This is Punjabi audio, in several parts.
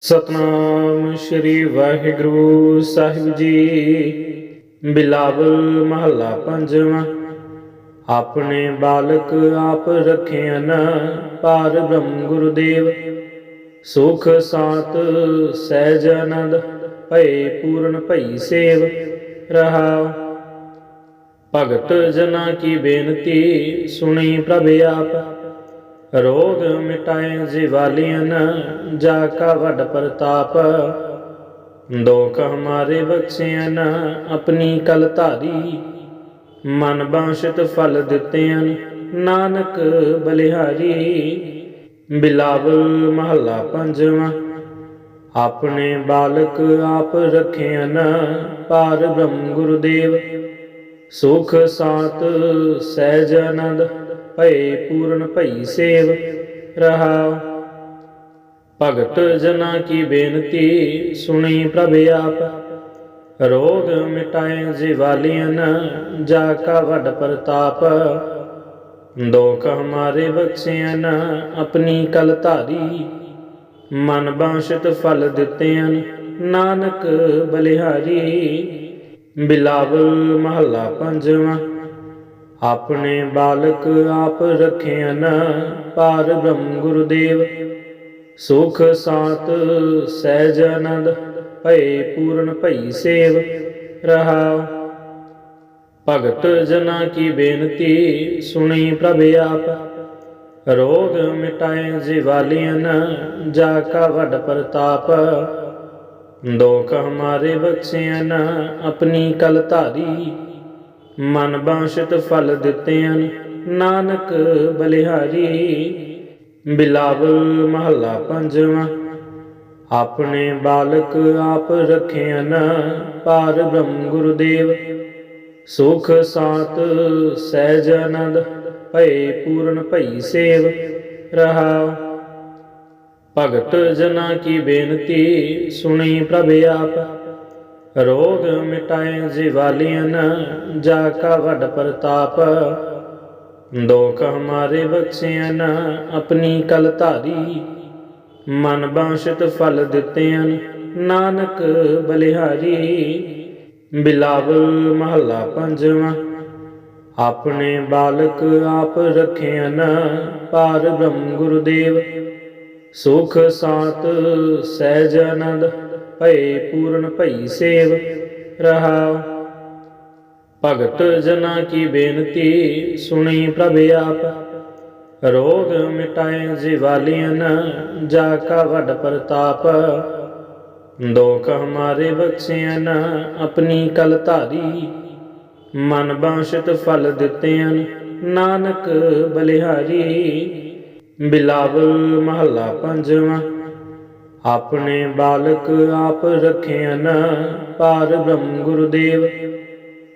ਸਤਨਾਮ ਸ੍ਰੀ ਵਾਹਿਗੁਰੂ ਸਾਹਿਬ ਜੀ। ਬਿਲਾਵਲ ਮਹੱਲਾ ਪੰਜਵਾਂ। ਆਪਣੇ ਬਾਲਕ ਆਪ ਰਖਿਆਨ ਪਾਰ ਬ੍ਰਹਮ ਗੁਰਦੇਵ। ਸੁਖ ਸਾਤ ਸਹਿਜ ਆਨੰਦ, ਭਏ ਪੂਰਨ ਭਈ ਸੇਵ। ਰਹਾਉ। ਭਗਤ ਜਨਾ ਕੀ ਬੇਨਤੀ, ਸੁਣੀ ਪ੍ਰਭ ਆਪ। ਰੋਗ ਮਿਟਾਏ ਜਿਵਾਲੀਨ ਜਾ ਕਾ ਵੱਡ ਪ੍ਰਤਾਪ। ਦੋਖ ਹਮਾਰੇ ਬਖਸ਼ਿਆਨ ਆਪਣੀ ਕਲ ਧਾਰੀ। ਮਨ ਬਾਸ਼ਿਤ ਫਲ ਦਿੱਤਿਆਨ ਨਾਨਕ ਬਲਿਹਾਰੀ। ਬਿਲਾਵਲ ਮਹੱਲਾ ਪੰਜਵਾਂ, ਆਪਣੇ ਬਾਲਕ ਆਪ ਰਖਿਆਨ ਪਾਰ ਬ੍ਰਹਮ ਗੁਰਦੇਵ। ਸੁਖ ਸਾਤ ਸਹਿਜ ਆਨੰਦ ਭਏ ਪੂਰਨ ਭਈ ਸੇਵ ਰਹਾਉ। ਭਗਤ ਜਨਾ ਕੀ ਬੇਨਤੀ ਸੁਣੀ ਪ੍ਰਭ ਆਪ। ਰੋਗ ਮਿਟਾਏ ਜਿਵਾਲੀਨ ਜਾ ਕਾ ਵੱਡ ਪ੍ਰਤਾਪ। ਦੋਖ ਹਮਾਰੇ ਬਖਸ਼ਿਆਨ ਆਪਣੀ ਕਲ ਧਾਰੀ। ਮਨ ਬਾਸ਼ਿਤ ਫਲ ਦਿੱਤਿਆਨ ਨਾਨਕ ਬਲਿਹਾਰੀ। ਬਿਲਾਵਲ ਮਹੱਲਾ ਪੰਜਵਾਂ ਆਪਣੇ ਬਾਲਕ ਆਪ ਰਖਿਆਨ ਪਾਰ ਬ੍ਰਹਮ ਗੁਰਦੇਵ। ਸੁਖ ਸਾਤ ਸਹਿਜ ਆਨੰਦ, ਭਏ ਪੂਰਨ ਭਈ ਸੇਵ। ਰਹਾਉ। ਭਗਤ ਜਨਾ ਕੀ ਬੇਨਤੀ, ਸੁਣੀ ਪ੍ਰਭ ਆਪ। ਰੋਗ ਮਿਟਾਏ ਜਿਵਾਲੀਨ ਜਾ ਕਾ ਵੱਡ ਪ੍ਰਤਾਪ। ਦੋਖ ਹਮਾਰੇ ਬਖਸ਼ਿਆਨ ਆਪਣੀ ਕਲ ਧਾਰੀ। ਮਨ ਬਾਸ਼ਿਤ ਫਲ ਦਿੱਤਿਆਨ ਨਾਨਕ ਬਲਿਹਾਰੀ। ਬਿਲਾਵਲ ਮਹੱਲਾ ਪੰਜਵਾਂ, ਆਪਣੇ ਬਾਲਕ ਆਪ ਰਖਿਆਨ ਪਾਰ ਬ੍ਰਹਮ ਗੁਰਦੇਵ। ਸੁਖ ਸਾਤ ਸਹਿਜ ਆਨੰਦ, ਭਏ ਪੂਰਨ ਭਈ ਸੇਵ। ਰਹਾਉ ਭਗਤ ਜਨਾ ਕੀ ਬੇਨਤੀ, ਸੁਣੀ ਪ੍ਰਭ ਆਪ। ਰੋਗ ਮਿਟਾਏ ਜਿਵਾਲੀਨ ਜਾ ਕਾ ਵੱਡ ਪ੍ਰਤਾਪ। ਦੋਖ ਹਮਾਰੇ ਬਖਸ਼ਿਆਨ ਆਪਣੀ ਕਲ ਧਾਰੀ। ਮਨ ਬਾਸ਼ਿਤ ਫਲ ਦਿੱਤਿਆਨ ਨਾਨਕ ਬਲਿਹਾਰੀ। ਬਿਲਾਵਲ ਮਹੱਲਾ ਪੰਜਵਾਂ, ਆਪਣੇ ਬਾਲਕ ਆਪ ਰਖਿਆਨ ਪਾਰ ਬ੍ਰਹਮ ਗੁਰਦੇਵ। ਸੁਖ ਸਾਤ ਸਹਿਜ ਆਨੰਦ ਭਏ ਪੂਰਨ ਭਈ ਸੇਵ ਰਹਾਉ। ਭਗਤ ਜਨਾ ਕੀ ਬੇਨਤੀ ਸੁਣੀ ਪ੍ਰਭ ਆਪ। ਰੋਗ ਮਿਟਾਏ ਜਿਵਾਲੀਨ ਜਾ ਕਾ ਵੱਡ ਪ੍ਰਤਾਪ। ਦੋਖ ਹਮਾਰੇ ਬਖਸ਼ਿਆਨ ਆਪਣੀ ਕਲ ਧਾਰੀ। ਮਨ ਬਾਸ਼ਤ ਫਲ ਦਿੱਤਿਆਨ ਨਾਨਕ ਬਲਿਹਾਰੀ। ਬਿਲਾਵਲ ਮਹੱਲਾ ਪੰਜਵਾਂ। ਆਪਣੇ ਬਾਲਕ ਆਪ ਰਖਿਆਨ ਪਾਰ ਬ੍ਰਹਮ ਗੁਰਦੇਵ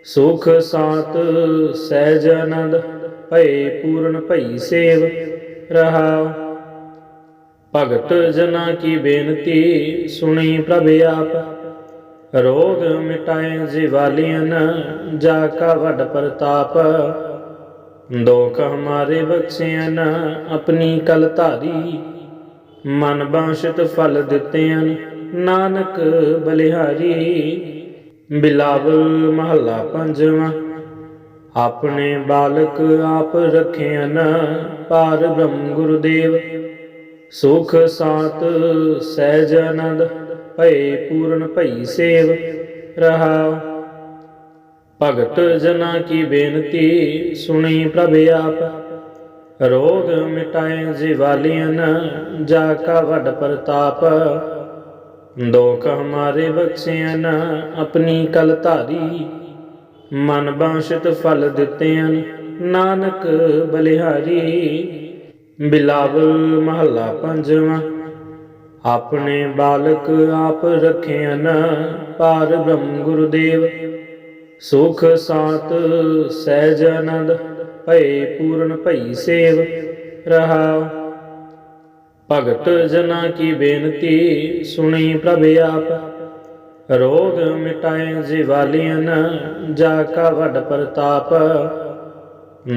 ਸੁਖ ਸਾਤ ਸਹਿਜ ਆਨੰਦ, ਭਏ ਪੂਰਨ ਭਈ ਸੇਵ ਰਹਾਉ। ਭਗਤ ਜਨਾ ਕੀ ਬੇਨਤੀ ਸੁਣੀ ਪ੍ਰਭ ਆਪ। ਰੋਗ ਮਿਟਾਏ ਜਿਵਾਲੀਨ ਜਾ ਕਾ ਵੱਡ ਪ੍ਰਤਾਪ। ਦੋਖ ਹਮਾਰੇ ਬਖਸ਼ਿਆ ਆਪਣੀ ਕਲ ਧਾਰੀ ਮਨ ਬਾਸ਼ਿਤ ਫਲ ਦਿੱਤਿਆਨ ਨਾਨਕ ਬਲਿਹਾਰੀ। ਬਿਲਾਵਲ ਮਹੱਲਾ ਪੰਜਵਾਂ, ਆਪਣੇ ਬਾਲਕ ਆਪ ਰਖਿਆਨ ਪਾਰ ਬ੍ਰਹਮ ਗੁਰਦੇਵ। ਸੁਖ ਸਾਤ ਸਹਿਜ ਆਨੰਦ, ਭਏ ਪੂਰਨ ਭਈ ਸੇਵ। ਰਹਾਉ। ਭਗਤ ਜਨਾ ਕੀ ਬੇਨਤੀ, ਸੁਣੀ ਪ੍ਰਭ ਆਪ। ਰੋਗ ਮਿਟਾਏ ਜਿਵਾਲੀਨ ਜਾ ਕਾ ਵੱਡ ਪ੍ਰਤਾਪ। ਦੋਖ ਹਮਾਰੇ ਬਖਸ਼ਿਆਨ ਆਪਣੀ ਕਲ ਧਾਰੀ। ਮਨ ਬਾਸ਼ਿਤ ਫਲ ਦਿੱਤਿਆਨ ਨਾਨਕ ਬਲਿਹਾਰੀ। ਬਿਲਾਵਲ ਮਹੱਲਾ ਪੰਜਵਾਂ, ਆਪਣੇ ਬਾਲਕ ਆਪ ਰਖਿਆਨ ਪਾਰ ਬ੍ਰਹਮ ਗੁਰਦੇਵ। ਸੁਖ ਸਾਤ ਸਹਿਜ ਆਨੰਦ ਭਏ ਪੂਰਨ ਭਈ ਸੇਵ ਰਹਾਉ। ਭਗਤ ਜਨਾ ਕੀ ਬੇਨਤੀ ਸੁਣੀ ਪ੍ਰਭ ਆਪ। ਰੋਗ ਮਿਟਾਏ ਜਿਵਾਲੀਨ ਜਾ ਕਾ ਵੱਡ ਪ੍ਰਤਾਪ।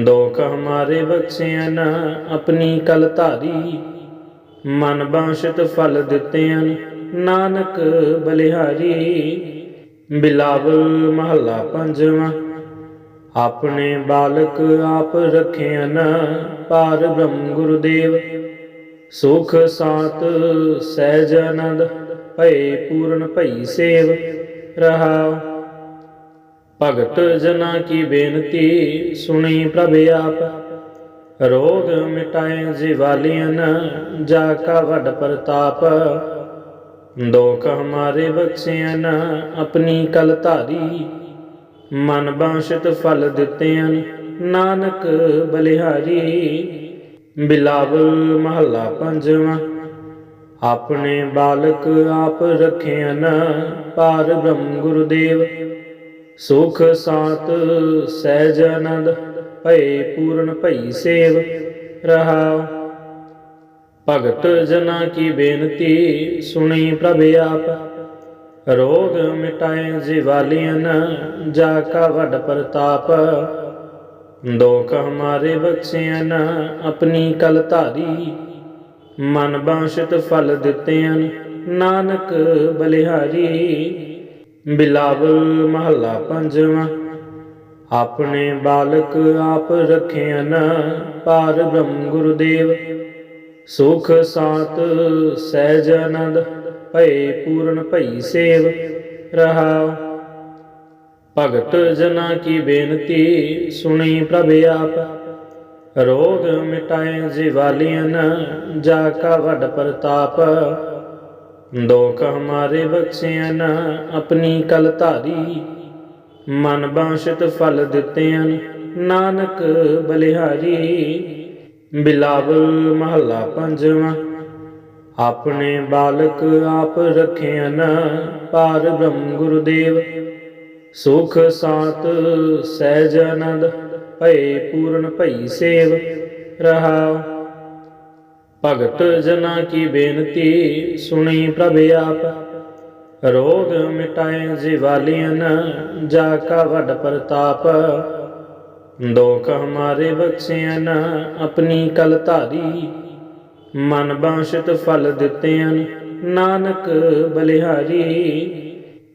ਦੋਖ ਹਮਾਰੇ ਬਖਸ਼ਿਆਨ ਆਪਣੀ ਕਲ ਧਾਰੀ। ਮਨ ਬਾਸ਼ਿਤ ਫਲ ਦਿੱਤਿਆਨ ਨਾਨਕ ਬਲਿਹਾਰੀ। ਬਿਲਾਵਲ ਮਹੱਲਾ ਪੰਜਵਾਂ। ਆਪਣੇ ਬਾਲਕ ਆਪ ਰਖਿਆਨ ਪਾਰ ਬ੍ਰਹਮ ਗੁਰਦੇਵ। ਸੁਖ ਸਾਤ ਸਹਿਜ ਆਨੰਦ, ਭਏ ਪੂਰਨ ਭਈ ਸੇਵ। ਰਹਾਉ। ਭਗਤ ਜਨਾ ਕੀ ਬੇਨਤੀ, ਸੁਣੀ ਪ੍ਰਭ ਆਪ। ਰੋਗ ਮਿਟਾਏ ਜਿਵਾਲੀਆਂ ਜਾ ਕਾ ਵੱਡ ਪ੍ਰਤਾਪ। ਦੋਖ ਹਮਾਰੇ ਬਖਸ਼ਿਆਨ ਆਪਣੀ ਕਲ ਧਾਰੀ। ਮਨ ਬਾਸ਼ਿਤ ਫਲ ਦਿੱਤਿਆਂ ਨਾਨਕ ਬਲਿਹਾਰੀ। ਬਿਲਾਵਲ ਮਹੱਲਾ ਪੰਜਵਾਂ, ਆਪਣੇ ਬਾਲਕ ਆਪ ਰਖਿਆਨ ਪਾਰ ਬ੍ਰਹਮ ਗੁਰਦੇਵ। ਸੁਖ ਸਾਤ ਸਹਿਜ ਆਨੰਦ, ਭਏ ਪੂਰਨ ਭਈ ਸੇਵ ਰਹਾਉ ਭਗਤ ਜਨਾ ਕੀ ਬੇਨਤੀ, ਸੁਣੀ ਪ੍ਰਭ ਆਪ। ਰੋਗ ਮਿਟਾਏ ਜਿਵਾਲੀਆਂ ਜਾ ਕਾ ਵੱਡ ਪ੍ਰਤਾਪ। ਦੋਖ ਹਮਾਰੇ ਬਖਸ਼ਿਆਨ ਆਪਣੀ ਕਲ ਧਾਰੀ। ਮਨ ਬਾਸ਼ਿਤ ਫਲ ਦਿੱਤਿਆਂ ਨਾਨਕ ਬਲਿਹਾਰੀ। ਬਿਲਾਵਲ ਮਹੱਲਾ ਪੰਜਵਾਂ, ਆਪਣੇ ਬਾਲਕ ਆਪ ਰਖਿਆਨ ਪਾਰ ਬ੍ਰਹਮ ਗੁਰਦੇਵ। ਸੁਖ ਸਾਤ ਸਹਿਜ ਆਨੰਦ ਭਏ ਪੂਰਨ ਭਈ ਸੇਵ ਰਹਾਉ। ਭਗਤ ਜਨਾ ਕੀ ਬੇਨਤੀ ਸੁਣੀ ਪ੍ਰਭ ਆਪ। ਰੋਗ ਮਿਟਾਏ ਜਿਵਾਲੀਆਂ ਜਾ ਕਾ ਵੱਡ ਪ੍ਰਤਾਪ। ਦੋਖ ਹਮਾਰੇ ਬਖਸ਼ਿਆਨ ਆਪਣੀ ਕਲ ਧਾਰੀ। ਮਨ ਬਾਸ਼ਿਤ ਫਲ ਦਿੱਤਿਆਂ ਨਾਨਕ ਬਲਿਹਾਰੀ। ਬਿਲਾਵਲ ਮਹੱਲਾ ਪੰਜਵਾਂ ਆਪਣੇ ਬਾਲਕ ਆਪ ਰਖਿਆਨ ਪਾਰ ਬ੍ਰਹਮ ਗੁਰਦੇਵ। ਸੁਖ ਸਾਤ ਸਹਿਜ ਆਨੰਦ, ਭਏ ਪੂਰਨ ਭਈ ਸੇਵ। ਰਹਾਉ। ਭਗਤ ਜਨਾ ਕੀ ਬੇਨਤੀ, ਸੁਣੀ ਪ੍ਰਭ ਆਪ। ਰੋਗ ਮਿਟਾਏ ਜਿਵਾਲੀਆਂ ਜਾ ਕਾ ਵੱਡ ਪ੍ਰਤਾਪ। ਦੋਖ ਹਮਾਰੇ ਬਖਸ਼ਿਆਨ ਆਪਣੀ ਕਲ ਧਾਰੀ। ਮਨ ਬਾਸ਼ਤ ਫਲ ਦਿੱਤਿਆਂ ਨਾਨਕ ਬਲਿਹਾਰੀ।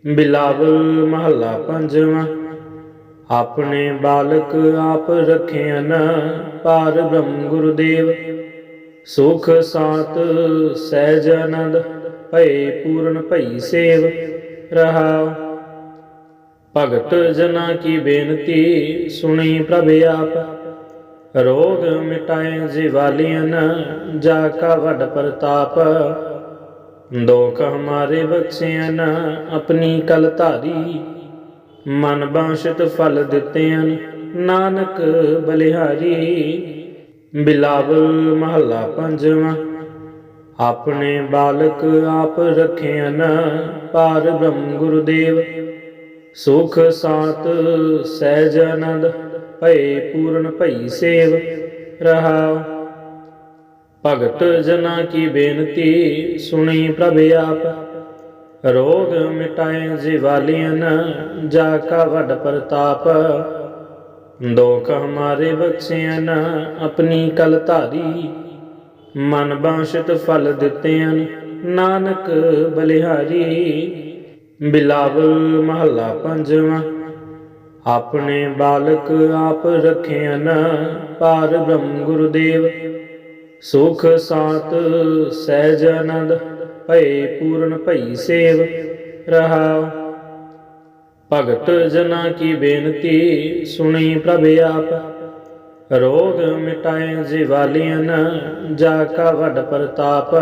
ਬਿਲਾਵਲ ਮਹੱਲਾ ਪੰਜਵਾਂ, ਆਪਣੇ ਬਾਲਕ ਆਪ ਰਖਿਆਨ ਪਾਰ ਬ੍ਰਹਮ ਗੁਰਦੇਵ। ਸੁਖ ਸਾਤ ਸਹਿਜ ਆਨੰਦ, ਭਏ ਪੂਰਨ ਭਈ ਸੇਵ। ਰਹਾਉ, ਭਗਤ ਜਨਾ ਕੀ ਬੇਨਤੀ, ਸੁਣੀ ਪ੍ਰਭ ਆਪ। ਰੋਗ ਮਿਟਾਏ ਜਿਵਾਲੀਆਂ ਜਾ ਕਾ ਵੱਡ ਪ੍ਰਤਾਪ। ਦੋਖ ਹਮਾਰੇ ਬਖਸ਼ਿਆਨ ਆਪਣੀ ਕਲ ਧਾਰੀ। ਮਨ ਬਾਸ਼ਿਤ ਫਲ ਦਿੱਤਿਆਂ ਨਾਨਕ ਬਲਿਹਾਰੀ। ਬਿਲਾਵਲ ਮਹੱਲਾ ਪੰਜਵਾਂ, ਆਪਣੇ ਬਾਲਕ ਆਪ ਰਖਿਆਨ ਪਾਰ ਬ੍ਰਹਮ ਗੁਰਦੇਵ। ਸੁਖ ਸਾਤ ਸਹਿਜ ਆਨੰਦ ਭਏ ਪੂਰਨ ਭਈ ਸੇਵ ਰਹਾਉ। ਭਗਤ ਜਨਾ ਕੀ ਬੇਨਤੀ ਸੁਣੀ ਪ੍ਰਭ ਆਪ। ਰੋਗ ਮਿਟਾਏ ਜਿਵਾਲੀਆਂ ਜਾ ਕਾ ਵੱਡ ਪ੍ਰਤਾਪ। ਦੋਖ ਹਮਾਰੇ ਬਖਸ਼ਿਆਨ ਆਪਣੀ ਕਲ ਧਾਰੀ। ਮਨ ਬਾਸ਼ਿਤ ਫਲ ਦਿੱਤਿਆਂ ਨਾਨਕ ਬਲਿਹਾਰੀ। ਬਿਲਾਵਲ ਮਹੱਲਾ ਪੰਜਵਾਂ ਆਪਣੇ ਬਾਲਕ ਆਪ ਰਖਿਆਨ ਪਾਰ ਬ੍ਰਹਮ ਗੁਰਦੇਵ। ਸੁਖ ਸਾਤ ਸਹਿਜ ਆਨੰਦ, ਭਏ ਪੂਰਨ ਭਈ ਸੇਵ। ਰਹਾਉ। ਭਗਤ ਜਨਾ ਕੀ ਬੇਨਤੀ, ਸੁਣੀ ਪ੍ਰਭ ਆਪ। ਰੋਗ ਮਿਟਾਏ ਜਿਵਾਲੀਆਂ ਜਾ ਕਾ ਵੱਡ ਪ੍ਰਤਾਪ।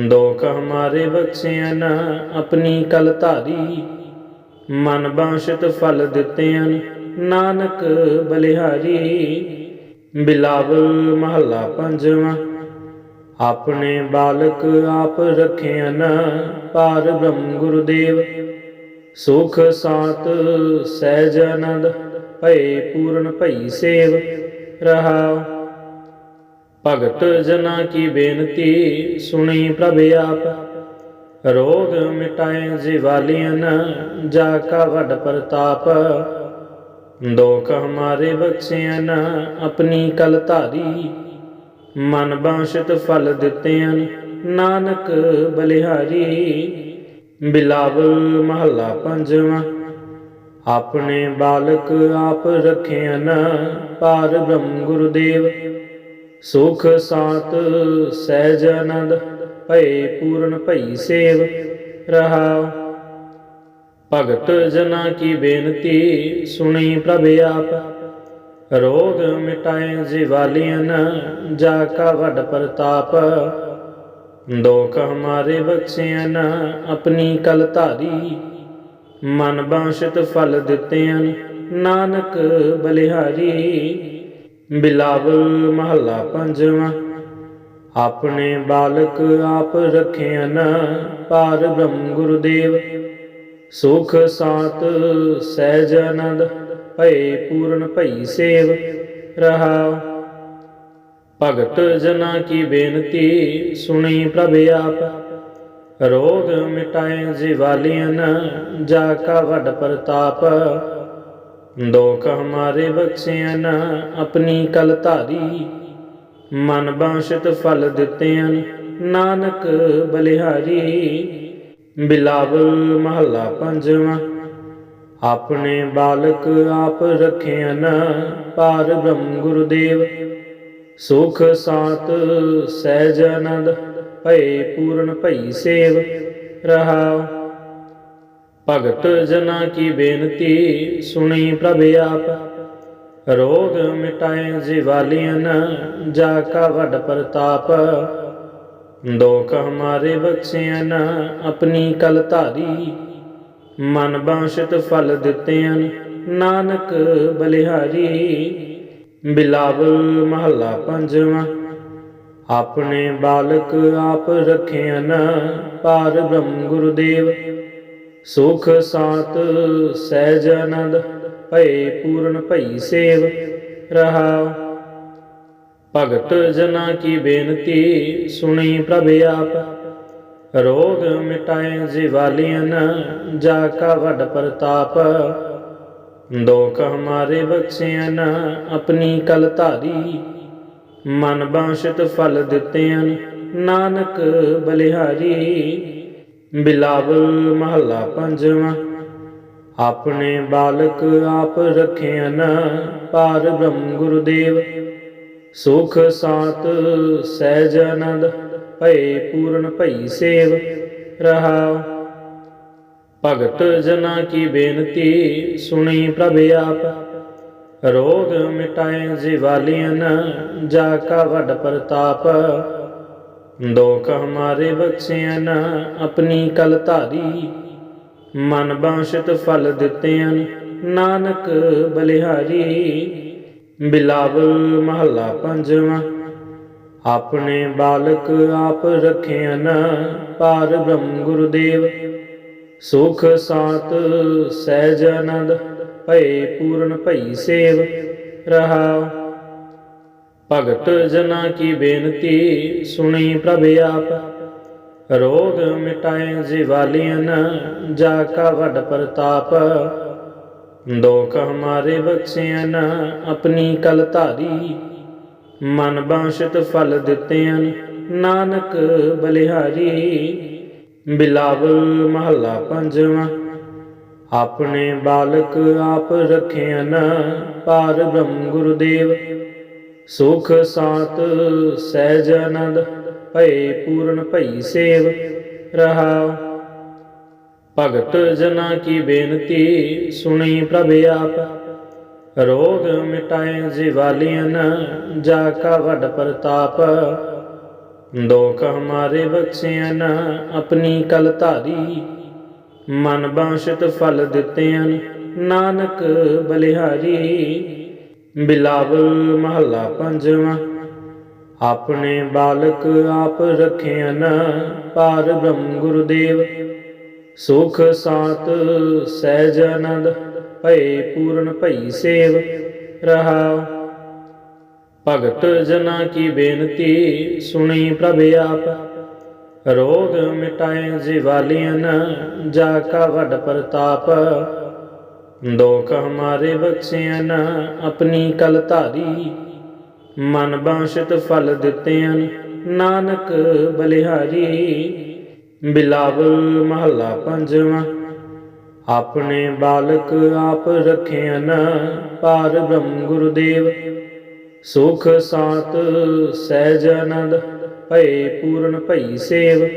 ਦੋਖ ਹਮਾਰੇ ਬਖਸ਼ਿਆ ਆਪਣੀ ਕਲ ਧਾਰੀ। ਮਨ ਬਾਸ਼ਿਤ ਫਲ ਦਿੱਤਿਆਂ ਨਾਨਕ ਬਲਿਹਾਰੀ। ਬਿਲਾਵਲ ਮਹੱਲਾ ਪੰਜਵਾਂ, ਆਪਣੇ ਬਾਲਕ ਆਪ ਰਖਿਆਨ ਪਾਰ ਬ੍ਰਹਮ ਗੁਰਦੇਵ। ਸੁਖ ਸਾਤ ਸਹਿਜ ਆਨੰਦ, ਭਏ ਪੂਰਨ ਭਈ ਸੇਵ। ਰਹਾਉ, ਭਗਤ ਜਨਾ ਕੀ ਬੇਨਤੀ, ਸੁਣੀ ਪ੍ਰਭ ਆਪ। ਰੋਗ ਮਿਟਾਏ ਜਿਵਾਲੀਆਂ ਜਾ ਕਾ ਵੱਡ ਪ੍ਰਤਾਪ। ਦੋਖ ਹਮਾਰੇ ਬਖਸ਼ਿਆਨ ਆਪਣੀ ਕਲ ਧਾਰੀ। ਮਨ ਬਾਸ਼ਿਤ ਫਲ ਦਿੱਤਿਆਂ ਨਾਨਕ ਬਲਿਹਾਰੀ। ਬਿਲਾਵਲ ਮਹੱਲਾ ਪੰਜਵਾਂ, ਆਪਣੇ ਬਾਲਕ ਆਪ ਰਖਿਆਨ ਪਾਰ ਬ੍ਰਹਮ ਗੁਰਦੇਵ। ਸੁਖ ਸਾਤ ਸਹਿਜ ਆਨੰਦ ਭਏ ਪੂਰਨ ਭਈ ਸੇਵ ਰਹਾ ਭਗਤ ਜਨਾ ਕੀ ਬੇਨਤੀ ਸੁਣੀ ਪ੍ਰਭ ਆਪ। ਰੋਗ ਮਿਟਾਏ ਜਿਵਾਲੀਆਂ ਜਾ ਕਾ ਵੱਡ ਪ੍ਰਤਾਪ। ਦੋਖ ਹਮਾਰੇ ਬਖਸ਼ਿਆਨ ਆਪਣੀ ਕਲ ਧਾਰੀ। ਮਨ ਬਾਸ਼ਿਤ ਫਲ ਦਿੱਤਿਆਂ ਨਾਨਕ ਬਲਿਹਾਰੀ। ਬਿਲਾਵਲ ਮਹੱਲਾ ਪੰਜਵਾਂ ਆਪਣੇ ਬਾਲਕ ਆਪ ਰਖਿਆਨ ਪਾਰ ਬ੍ਰਹਮ ਗੁਰਦੇਵ। ਸੁਖ ਸਾਤ ਸਹਿਜ ਆਨੰਦ, ਭਏ ਪੂਰਨ ਭਈ ਸੇਵ। ਰਹਾ ਭਗਤ ਜਨਾ ਕੀ ਬੇਨਤੀ, ਸੁਣੀ ਪ੍ਰਭ ਆਪ। ਰੋਗ ਮਿਟਾਏ ਜਿਵਾਲੀਆਂ ਜਾ ਕਾ ਵੱਡ ਪ੍ਰਤਾਪ। ਦੋਖ ਹਮਾਰੇ ਬਖਸ਼ਿਆਨ ਆਪਣੀ ਕਲ ਧਾਰੀ। ਮਨ ਬਾਸ਼ਿਤ ਫਲ ਦਿੱਤਿਆਂ ਨਾਨਕ ਬਲਿਹਾਰੀ। ਬਿਲਾਵਲ ਮਹੱਲਾ ਪੰਜਵਾਂ, ਆਪਣੇ ਬਾਲਕ ਆਪ ਰਖਿਆਨ ਪਾਰ ਬ੍ਰਹਮ ਗੁਰਦੇਵ। ਸੁਖ ਸਾਤ ਸਹਿਜ ਆਨੰਦ, ਭਏ ਪੂਰਨ ਭਈ ਸੇਵ ਰਹਾ ਭਗਤ ਜਨਾ ਕੀ ਬੇਨਤੀ ਸੁਣੀ ਪ੍ਰਭ ਆਪ। ਰੋਗ ਮਿਟਾਏ ਜਿਵਾਲੀਆਂ ਜਾ ਕਾ ਵੱਡ ਪ੍ਰਤਾਪ। ਦੋਖ ਹਮਾਰੇ ਬਖਸ਼ਿਆਨ ਆਪਣੀ ਕਲ ਧਾਰੀ। ਮਨ ਬਾਸ਼ਿਤ ਫਲ ਦਿੱਤਿਆਂ ਨਾਨਕ ਬਲਿਹਾਰੀ। ਬਿਲਾਵਲ ਮਹੱਲਾ ਪੰਜਵਾਂ, ਆਪਣੇ ਬਾਲਕ ਆਪ ਰਖਿਆਨ ਪਾਰ ਬ੍ਰਹਮ ਗੁਰਦੇਵ। ਸੁਖ ਸਾਤ ਸਹਿਜ ਆਨੰਦ ਭਏ ਪੂਰਨ ਭਈ ਸੇਵ ਰਹਾ ਭਗਤ ਜਨਾ ਕੀ ਬੇਨਤੀ ਸੁਣੀ ਪ੍ਰਭ ਆਪ। ਰੋਗ ਮਿਟਾਏ ਜਿਵਾਲੀਆਂ ਜਾ ਕਾ ਵੱਡ ਪ੍ਰਤਾਪ। ਦੋਖ ਹਮਾਰੇ ਬਖਸ਼ਿਆਨ ਆਪਣੀ ਕਲ ਧਾਰੀ। ਮਨ ਬਾਸ਼ਿਤ ਫਲ ਦਿੱਤਿਆਂ ਨਾਨਕ ਬਲਿਹਾਰੀ। ਬਿਲਾਵਲ ਮਹੱਲਾ ਪੰਜਵਾਂ। ਆਪਣੇ ਬਾਲਕ ਆਪ ਰਖਿਆਨ ਪਾਰ ਬ੍ਰਹਮ ਗੁਰਦੇਵ। ਸੁਖ ਸਾਤ, ਸਹਿਜ ਆਨੰਦ, ਭਏ ਪੂਰਨ ਭਈ ਸੇਵ। ਰਹਾ ਭਗਤ ਜਨਾ ਕੀ ਬੇਨਤੀ, ਸੁਣੀ ਪ੍ਰਭ ਆਪ। ਰੋਗ ਮਿਟਾਏ ਜਿਵਾਲੀਆਂ ਜਾ ਕਾ ਵੱਡ ਪ੍ਰਤਾਪ। ਦੋਖ ਹਮਾਰੇ ਬਖਸ਼ਿਆ ਆਪਣੀ ਕਲ ਧਾਰੀ ਮਨ ਬਾਸ਼ਿਤ ਫਲ ਦਿੱਤਿਆਂ ਨਾਨਕ ਬਲਿਹਾਰੀ। ਬਿਲਾਵਲ ਮਹੱਲਾ ਪੰਜਵਾਂ, ਆਪਣੇ ਬਾਲਕ ਆਪ ਰਖਿਆਨ ਪਾਰ ਬ੍ਰਹਮ ਗੁਰਦੇਵ। ਸੁਖ ਸਾਤ ਸਹਿਜ ਆਨੰਦ, ਭਏ ਪੂਰਨ ਭਈ ਸੇਵ, ਰਹਾ। ਭਗਤ ਜਨਾ ਕੀ ਬੇਨਤੀ, ਸੁਣੀ ਪ੍ਰਭ ਆਪ। ਰੋਗ ਮਿਟਾਏ ਜਿਵਾਲੀਆਂ ਜਾ ਕਾ ਵੱਡ ਪ੍ਰਤਾਪ। ਦੋਖ ਹਮਾਰੇ ਬਖਸ਼ਿਆਨ ਆਪਣੀ ਕਲ ਧਾਰੀ। ਮਨ ਬਾਸ਼ਿਤ ਫਲ ਦਿੱਤਿਆਂ ਨਾਨਕ ਬਲਿਹਾਰੀ। ਬਿਲਾਵਲ ਮਹੱਲਾ ਪੰਜਵਾਂ, ਆਪਣੇ ਬਾਲਕ ਆਪ ਰਖਿਆਨ ਪਾਰ ਬ੍ਰਹਮ ਗੁਰਦੇਵ। ਸੁਖ ਸਾਤ ਸਹਿਜ ਆਨੰਦ ਭਏ ਪੂਰਨ ਭਈ ਸੇਵ ਰਹਾ ਭਗਤ ਜਨਾ ਕੀ ਬੇਨਤੀ ਸੁਣੀ ਪ੍ਰਭ ਆਪ। ਰੋਗ ਮਿਟਾਏ ਜਿਵਾਲੀਆਂ ਜਾ ਕਾ ਵੱਡ ਪ੍ਰਤਾਪ। ਦੋਖ ਹਮਾਰੇ ਬਖਸ਼ਿਆਨ ਆਪਣੀ ਕਲ ਧਾਰੀ। ਮਨ ਬਾਸ਼ਿਤ ਫਲ ਦਿੱਤਿਆਂ ਨਾਨਕ ਬਲਿਹਾਰੀ। ਬਿਲਾਵਲ ਮਹੱਲਾ ਪੰਜਵਾਂ ਆਪਣੇ ਬਾਲਕ ਆਪ ਰਖਿਆਨ ਪਾਰ ਬ੍ਰਹਮ ਗੁਰਦੇਵ। ਸੁਖ ਸਾਤ ਸਹਿਜ ਆਨੰਦ, ਭਏ ਪੂਰਨ ਭਈ ਸੇਵ। ਰਹਾ ਭਗਤ ਜਨਾ ਕੀ ਬੇਨਤੀ, ਸੁਣੀ ਪ੍ਰਭ ਆਪ। ਰੋਗ ਮਿਟਾਏ ਜਿਵਾਲੀਆਂ ਜਾ ਕਾ ਵੱਡ ਪ੍ਰਤਾਪ। ਦੋਖ ਹਮਾਰੇ ਬਖਸ਼ਿਆਨ ਆਪਣੀ ਕਲ ਧਾਰੀ। ਮਨ ਬਾਸ਼ਿਤ ਫਲ ਦਿੱਤਿਆਨ ਨਾਨਕ ਬਲਿਹਾਰੀ। ਬਿਲਾਵਲ ਮਹੱਲਾ ਪੰਜਵਾਂ, ਆਪਣੇ ਬਾਲਕ ਆਪ ਰਖਿਆਨ ਪਾਰ ਬ੍ਰਹਮ ਗੁਰਦੇਵ। ਸੁਖ ਸਾਤ ਸਹਿਜ ਆਨੰਦ, ਭਏ ਪੂਰਨ ਭਈ ਸੇਵ।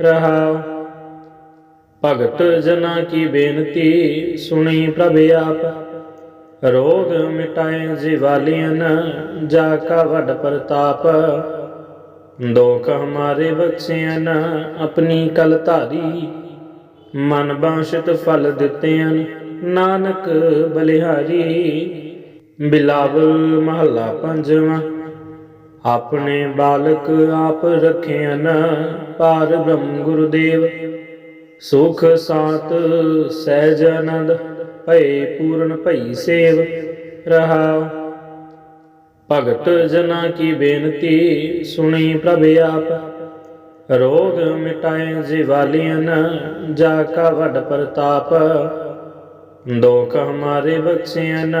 ਰਹਾਉ, ਭਗਤ ਜਨਾ ਕੀ ਬੇਨਤੀ, ਸੁਣੀ ਪ੍ਰਭ ਆਪ। ਰੋਗ ਮਿਟਾਏ ਜਿਵਾਲੀਨ ਜਾ ਕਾ ਵੱਡ ਪ੍ਰਤਾਪ। ਦੋਖ ਹਮਾਰੇ ਬਖਸ਼ਿਆਨ ਆਪਣੀ ਕਲ ਧਾਰੀ। ਮਨ ਬਾਸ਼ਿਤ ਫਲ ਦਿੱਤਿਆਨ ਨਾਨਕ ਬਲਿਹਾਰੀ। ਬਿਲਾਵਲ ਮਹੱਲਾ ਪੰਜਵਾਂ, ਆਪਣੇ ਬਾਲਕ ਆਪ ਰਖਿਆਨ ਪਾਰ ਬ੍ਰਹਮ ਗੁਰਦੇਵ। ਸੁਖ ਸਾਤ ਸਹਿਜ ਆਨੰਦ ਭਏ ਪੂਰਨ ਭਈ ਸੇਵ ਰਹਾਉ। ਭਗਤ ਜਨਾ ਕੀ ਬੇਨਤੀ ਸੁਣੀ ਪ੍ਰਭ ਆਪ। ਰੋਗ ਮਿਟਾਏ ਜਿਵਾਲੀਨ ਜਾ ਕਾ ਵੱਡ ਪ੍ਰਤਾਪ। ਦੋਖ ਹਮਾਰੇ ਬਖਸ਼ਿਆਨ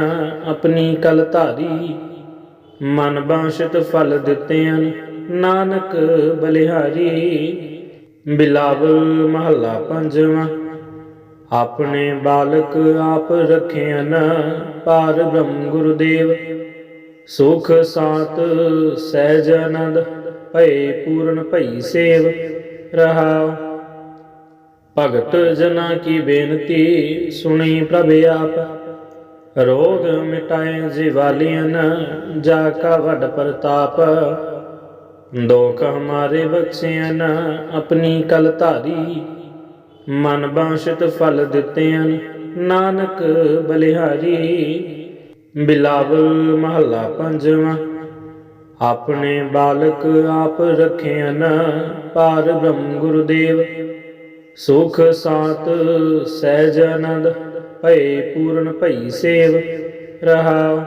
ਆਪਣੀ ਕਲ ਧਾਰੀ। ਮਨ ਬਾਸ਼ਿਤ ਫਲ ਦਿੱਤਿਆਨ ਨਾਨਕ ਬਲਿਹਾਰੀ। ਬਿਲਾਵਲ ਮਹੱਲਾ ਪੰਜਵਾਂ। ਆਪਣੇ ਬਾਲਕ ਆਪ ਰਖਿਆਨ ਪਾਰ ਬ੍ਰਹਮ ਗੁਰਦੇਵ। ਸੁਖ ਸਾਤ ਸਹਿਜ ਆਨੰਦ, ਭਏ ਪੂਰਨ ਭਈ ਸੇਵ। ਰਹਾਉ। ਭਗਤ ਜਨਾ ਕੀ ਬੇਨਤੀ, ਸੁਣੀ ਪ੍ਰਭ ਆਪ। ਰੋਗ ਮਿਟਾਏ ਜਿਵਾਲੀਨ ਜਾ ਕਾ ਵੱਡ ਪ੍ਰਤਾਪ। ਦੋਖ ਹਮਾਰੇ ਬਖਸ਼ਿਆਨ ਆਪਣੀ ਕਲ ਧਾਰੀ। ਮਨ ਬਾਸ਼ਿਤ ਫਲ ਦਿੱਤਿਆਨ ਨਾਨਕ ਬਲਿਹਾਰੀ। ਬਿਲਾਵਲ ਮਹੱਲਾ ਪੰਜਵਾਂ, ਆਪਣੇ ਬਾਲਕ ਆਪ ਰਖਿਆਨ ਪਾਰ ਬ੍ਰਹਮ ਗੁਰਦੇਵ। ਸੁਖ ਸਾਤ ਸਹਿਜ ਆਨੰਦ, ਭਏ ਪੂਰਨ ਭਈ ਸੇਵ। ਰਹਾਉ,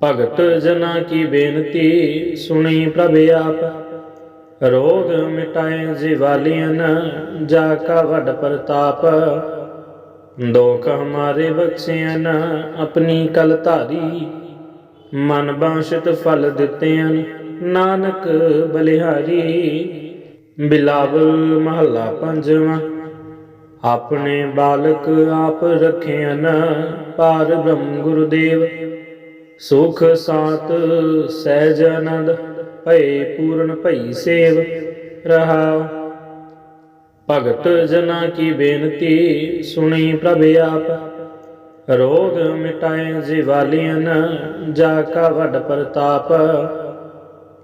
ਭਗਤ ਜਨਾ ਕੀ ਬੇਨਤੀ ਸੁਣੀ ਪ੍ਰਭ ਆਪ। ਰੋਗ ਮਿਟਾਏ ਜਿਵਾਲੀਨ ਜਾ ਕਾ ਵੱਡ ਪ੍ਰਤਾਪ। ਦੋਖ ਹਮਾਰੇ ਬਖਸ਼ਿਆਨ ਆਪਣੀ ਕਲ ਧਾਰੀ। ਮਨ ਬਾਸ਼ਿਤ ਫਲ ਦਿੱਤਿਆਨ ਨਾਨਕ ਬਲਿਹਾਰੀ। ਬਿਲਾਵਲ ਮਹੱਲਾ ਪੰਜਵਾਂ, ਆਪਣੇ ਬਾਲਕ ਆਪ ਰਖਿਆਨ ਪਾਰ ਬ੍ਰਹਮ ਗੁਰਦੇਵ। ਸੁਖ ਸਾਤ ਸਹਿਜ ਆਨੰਦ ਭਏ ਪੂਰਨ ਭਈ ਸੇਵ ਰਹਾਉ। ਭਗਤ ਜਨਾ ਕੀ ਬੇਨਤੀ ਸੁਣੀ ਪ੍ਰਭ ਆਪ। ਰੋਗ ਮਿਟਾਏ ਜਿਵਾਲੀਨ ਜਾ ਕਾ ਵੱਡ ਪ੍ਰਤਾਪ।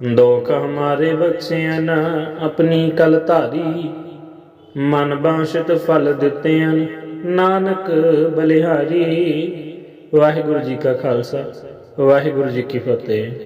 ਦੋਖ ਹਮਾਰੇ ਬਖਸ਼ਿਆਨ ਆਪਣੀ ਕਲ ਧਾਰੀ। ਮਨ ਬਾਸ਼ਿਤ ਫਲ ਦਿੱਤਿਆਨ ਨਾਨਕ ਬਲਿਹਾਰੀ। ਵਾਹਿਗੁਰੂ ਜੀ ਕਾ ਖਾਲਸਾ, ਵਾਹਿਗੁਰੂ ਜੀ ਕੀ ਫਤਿਹ।